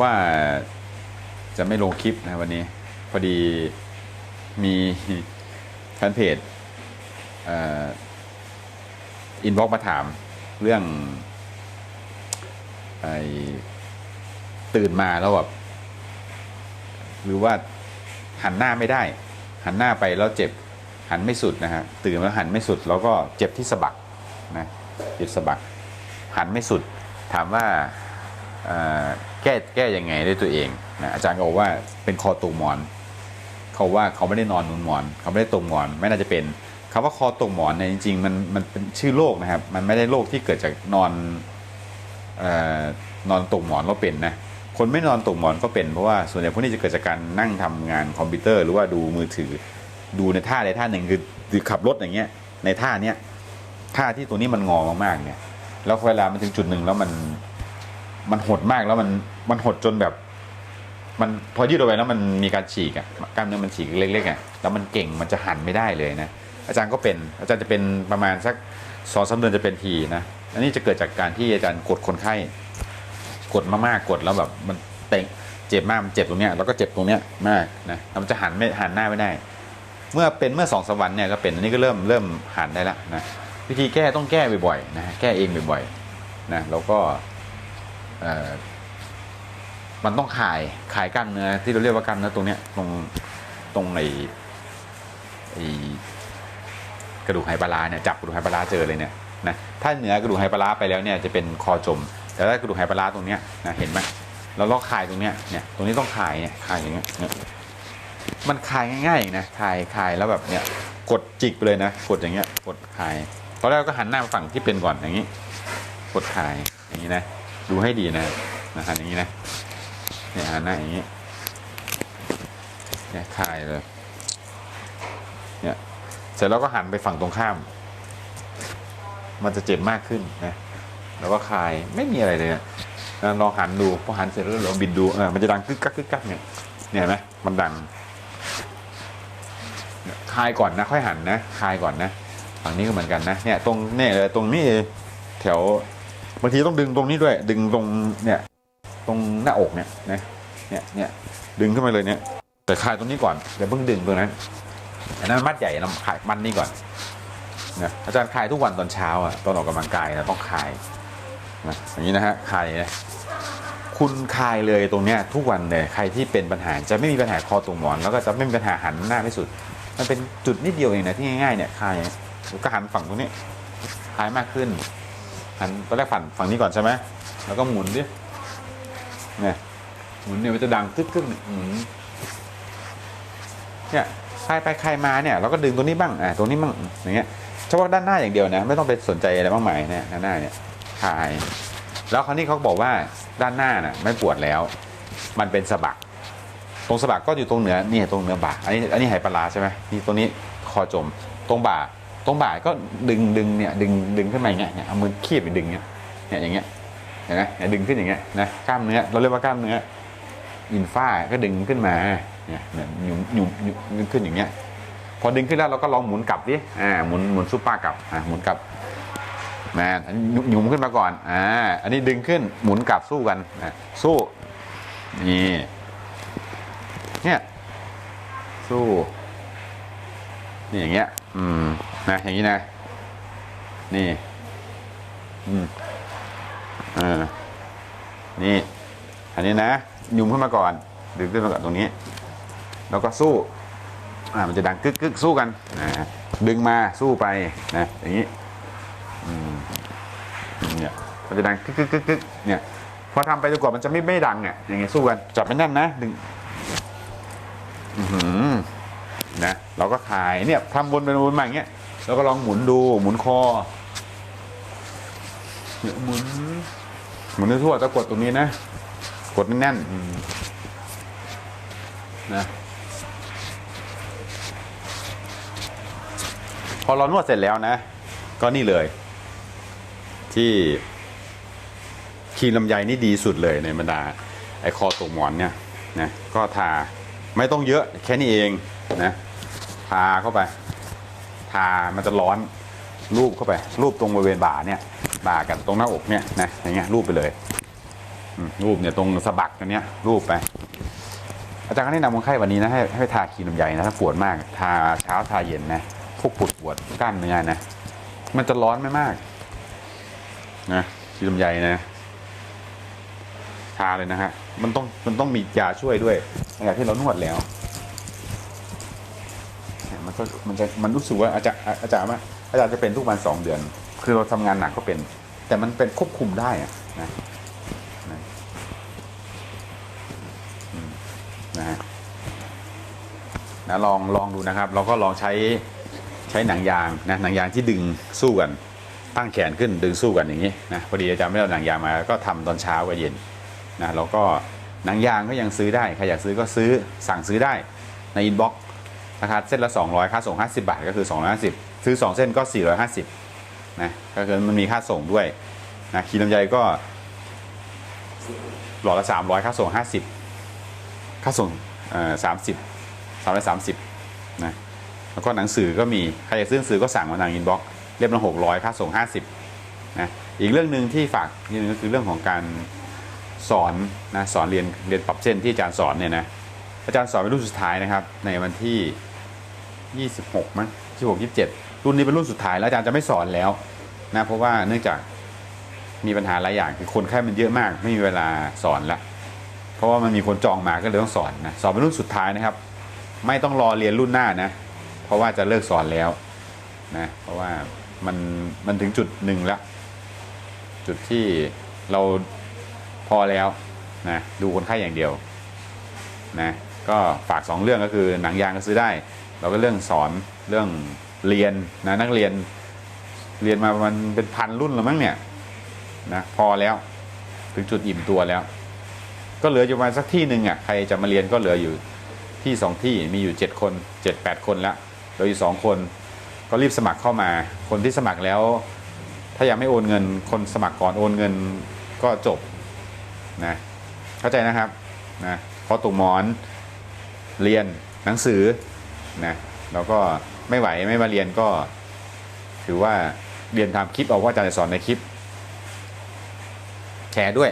ว่าจะไม่ลงคลิปนะวันนี้ พอดีมีแฟนเพจอินบ็อกมาถามเรื่องไอตื่นมาแล้วแบบหรือว่าหันหน้าไม่ได้ หันหน้าไปแล้วเจ็บหันไม่สุดนะฮะตื่นแล้วหันไม่สุด แล้วก็เจ็บที่สะบักนะเจ็บสะบัก หันไม่สุด ถามว่า แก้แก้ยังไงด้วยตัวเองนะอาจารย์ก็บอกว่าเป็นคอตกหมอน เขาว่าเขาไม่ได้นอนหนุนหมอน เขาไม่ได้ตกหมอน ไม่น่าจะเป็นคำว่าคอตกหมอนเนี่ยจริงๆมันมันเป็นชื่อโรคนะครับ มันไม่ได้โรคที่เกิดจากนอนเอ่อนอนตกหมอนแล้วเป็นนะคนไม่นอนตกหมอนก็เป็นเพราะว่าส่วนใหญ่พวกนี้จะเกิดจากการนั่งทำงานคอมพิวเตอร์ หรือว่าดูมือถือ ดูในท่าใดท่าหนึ่งคือคือขับรถอย่างเงี้ยในท่าเนี้ยท่าที่ตัวนี้มันงอมากๆเนี่ยแล้วเวลามันถึงจุดหนึ่งแล้วมัน มันหดมากแล้วมันมันหดจนแบบ มันพอยืดออกไปแล้วมันมีการฉีกอะกล้ามเนื้อมันฉีกเล็กๆอะแล้วมันเก่งมันจะหันไม่ได้เลยนะอาจารย์ก็เป็นอาจารย์จะเป็นประมาณสักสองสามเดือนจะเป็นทีนะอันนี้จะเกิดจากการที่อาจารย์กดคนไข้ กดมากๆกดแล้วแบบมันเต็งเจ็บมากมันเจ็บตรงเนี้ยแล้วก็เจ็บตรงเนี้ยมากนะแล้วมันจะหันไม่หันหน้าไม่ได้ เมื่อเป็นเมื่อสองสามวันเนี่ยก็เป็นอันนี้ก็เริ่มเริ่มหันได้แล้วนะวิธีแก้ต้องแก้บ่อยๆนะแก้เองบ่อยๆนะแล้วก็ มันต้องคลายคลายกล้ามเนื้อที่เราเรียกว่ากล้ามเนื้อตรงเนี้ยตรงตรงไอ้ไอ้กระดูกไหปลาร้าเนี่ยจับกระดูกไหปลาร้าเจอเลยเนี่ยนะถ้าเหนือกระดูกไหปลาร้าไปแล้วเนี่ยจะเป็นคอจม แต่ถ้ากระดูกไหปลาร้าตรงเนี้ยนะเห็นไหมเราคลายตรงเนี้ยเนี่ยตรงนี้ต้องคายเนี่ยคายอย่างเงี้ยมันคายง่ายๆนะคายคายแล้วแบบเนี่ยกดจิกไปเลยนะกดอย่างเงี้ยกดคายตอนแรกก็หันหน้าฝั่งที่เป็นก่อนอย่างนี้ กดคายอย่างนี้นะ ดูให้ดีนะนะหันอย่างนี้นะเนี่ยหันหน้าอย่างนี้เนี่ยคายเลยเนี่ยเสร็จแล้วก็หันไปฝั่งตรงข้าม มันจะเจ็บมากขึ้นนะแล้วก็คลายไม่มีอะไรเลยนะลองหันดูพอหันเสร็จแล้วลองบินดูเออมันจะดังกึกกักกึกกักเนี่ยเนี่ยนไหมมันดังคลายก่อนนะ ค่อยหันนะคลายก่อนนะฝั่งนี้ก็เหมือนกันนะเนี่ยตรงเนี่ยเลยตรงนี้แถว บางทีต้องดึงตรงนี้ด้วย ดึงตรงเนี่ย ตรงหน้าอกเนี่ยนะเนี่ยเนี่ยดึงขึ้นมาเลยเนี่ย แต่คลายตรงนี้ก่อนเดี๋ยวเพิ่งดึงตรงนั้นอันนั้นมัดใหญ่เราคลายมันนี่ก่อนนะอาจารย์คลายทุกวันตอนเช้าอะตอนออกกำลังกายนะต้องคลายนะอย่างนี้นะฮะคลายนะคุณคลายเลยตรงเนี้ยทุกวันเลยใครที่เป็นปัญหาจะไม่มีปัญหาคอตรงหมอน แล้วก็จะไม่มีปัญหาหันหน้าไม่สุด มันเป็นจุดนิดเดียวเองนะที่ง่ายๆเนี่ยคลายก็หันฝั่งตรงนี้คลายมากขึ้น หันตอนแรกฝั่งฝั่งนี้ก่อนใช่ไหมแล้วก็หมุนดิเนี่ยหมุนเนี่ยมันจะดังตึ๊กตึ๊กเนี่ยหมุนเนี่ยคลายไปใคลายมาเนี่ยเราก็ดึงตรงนี้บ้างอ่าตรงนี้บ้างอย่างเงี้ยเฉพาะด้านหน้าอย่างเดียวนะ ไม่ต้องไปสนใจอะไรมากมายเนี่ยด้านหน้าเนี่ยคลาย แล้วคราวนี้เขาบอกว่าด้านหน้าน่ะไม่ปวดแล้ว มันเป็นสะบักตรงสะบักก็อยู่ตรงเหนือนี่ตรงเหนือบ่าอันนี้อันนี้ไหปลาร้าใช่ไหมนี่ตรงนี้คอจมตรงบ่า ตรงบ่ายก็ดึงดึงเนี่ยดึงดึงขึ้นมาอย่างเงี้ยเอามือคีบไปดึงเนี่ยเนี่ยอย่างเงี้ยเห็นไหมเนี่ยดึงขึ้นอย่างเงี้ยนะกล้ามเนื้อเราเรียกว่ากล้ามเนื้ออินฟ้าก็ดึงขึ้นมาเนี่ยเนี่ยหยุ่มหยุ่มหยุ่มขึ้นอย่างเงี้ย พอดึงขึ้นแล้วเราก็ลองหมุนกลับดิอ่าหมุนหมุนซุปเปอร์กลับอ่าหมุนกลับมาอันนี้หยุมขึ้นมาก่อนอ่าอันนี้ดึงขึ้นหมุนกลับสู้กันอะสู้นี่เนี่ยสู้นี่อย่างเงี้ยอืมนะอย่างนี้นะ นี่ อืมอ่านี่ อันนี้นะยุมขึ้นมาก่อน ดึงขึ้นมาก่อนตรงนี้ แล้วก็สู้ อ่า มันจะดังกึกกึกสู้กันอ่าดึงมาสู้ไปนะ อย่างนี้อืมเนี่ยมันจะดังกึกกึกกึกกึกเนี่ยพอทำไปจนกว่ามันจะไม่ไม่ดังเนี่ยอย่างเงี้ยสู้กันจับไม่แน่นนะดึง อือหือ นะเราก็คลายเนี่ยทำวนเป็นวนมาอย่างเงี้ยแล้วก็ลองหมุนดูหมุนคอหมุนหมุนทั่วๆจะกดตรงนี้นะ กดแน่นๆนะพอเรานวดเสร็จแล้วนะ ก็นี่เลย ที่ครีมลำไยนี่ดีสุดเลยในบรรดาไอคอตกหมอนเนี่ยนะก็ทาไม่ต้องเยอะแค่นี้เองนะ ทาเข้าไป ทามันจะร้อนรูปเข้าไป รูปตรงบริเวณบ่าเนี่ยบ่ากับตรงหน้าอกเนี่ยนะอย่างเงี้ยรูปไปเลยรูปเนี่ยตรงสะบักกันเนี้ยรูปไปอาจารย์ก็แนะนำคนไข้วันนี้นะให้ให้ทาครีมลำไยนะถ้าปวดมาก ทาเช้าทาเย็นนะพวกปวดปวดกล้ามเนื้อนะมันจะร้อนไม่มากนะครีมลำไยนะ ทาเลยนะฮะมันต้องมันต้องมียาช่วยด้วยในขณะที่เรานวดแล้ว ก็มันจะมันรู้สึกว่าอาจารย์อาจารย์ว่าอาจารย์จะเป็นทุกวันสองเดือน คือเราทำงานหนักก็เป็น แต่มันเป็นควบคุมได้อะนะนะนะฮะนะลองลองดูนะครับ เราก็ลองใช้ใช้หนังยางนะหนังยางที่ดึงสู้กัน ตั้งแขนขึ้นดึงสู้กันอย่างนี้นะพอดีอาจารย์ไม่เอาหนังยางมาก็ทำตอนเช้ากับเย็นนะแล้วก็หนังยางก็ยังซื้อได้ใครอยากซื้อก็ซื้อสั่งซื้อได้ในอินบ็อกซ์ ราคาเส้นละ 200 ค่าส่ง 50 บาทก็คือ 250 ซื้อ 2 เส้นก็ 450นะก็คือมันมีค่าส่งด้วยนะครีมลำไยก็หลอดละ 300 ค่าส่ง 50 ค่าส่งเอ่อ30 330นะแล้วก็หนังสือก็มี ใครอยากซื้อหนังสือก็สั่งมาทางอินบ็อกซ์เล่มละ 600 ค่าส่ง 50นะอีกเรื่องหนึ่งที่ฝากนี่นึงก็คือเรื่องของการสอนนะสอนเรียนเรียนปรับเส้นที่อาจารย์สอนเนี่ยนะ อาจารย์สอนเป็นรุ่นสุดท้ายนะครับ ในวันที่ 26 มั้ง26 27 รุ่นนี้เป็นรุ่นสุดท้ายแล้วอาจารย์จะไม่สอนแล้วนะเพราะว่าเนื่องจากมีปัญหาหลายอย่างคือคนไข้มันเยอะมาก ไม่มีเวลาสอนละเพราะว่ามันมีคนจองมาก็เลยต้องสอนนะสอนเป็นรุ่นสุดท้ายนะครับ ไม่ต้องรอเรียนรุ่นหน้านะ เพราะว่าจะเลิกสอนแล้วนะเพราะว่ามันมันถึงจุดหนึ่งแล้ว จุดที่เราพอแล้วนะดูคนไข้อย่างเดียวนะ ก็ฝากสองเรื่องก็คือหนังยางก็ซื้อได้แล้วก็เรื่องสอนเรื่องเรียนนะนักเรียนเรียนมาประมาณเป็นพันรุ่นแล้วมั้งเนี่ยนะพอแล้วถึงจุดอิ่มตัวแล้ว ก็เหลืออยู่ประมาณสักที่หนึ่งอะใครจะมาเรียนก็เหลืออยู่ที่สองที่มีอยู่เจ็ดคนเจ็ดแปดคนแล้วเหลืออยู่สองคน ก็รีบสมัครเข้ามา คนที่สมัครแล้ว ถ้ายังไม่โอนเงิน คนสมัครก่อนโอนเงินก็จบนะเข้าใจนะครับนะพอตกหมอน เรียนหนังสือนะเราก็ไม่ไหวไม่มาเรียนก็ ถือว่าเรียนทำคลิปเอาว่าอาจารย์สอนในคลิป แชร์ด้วย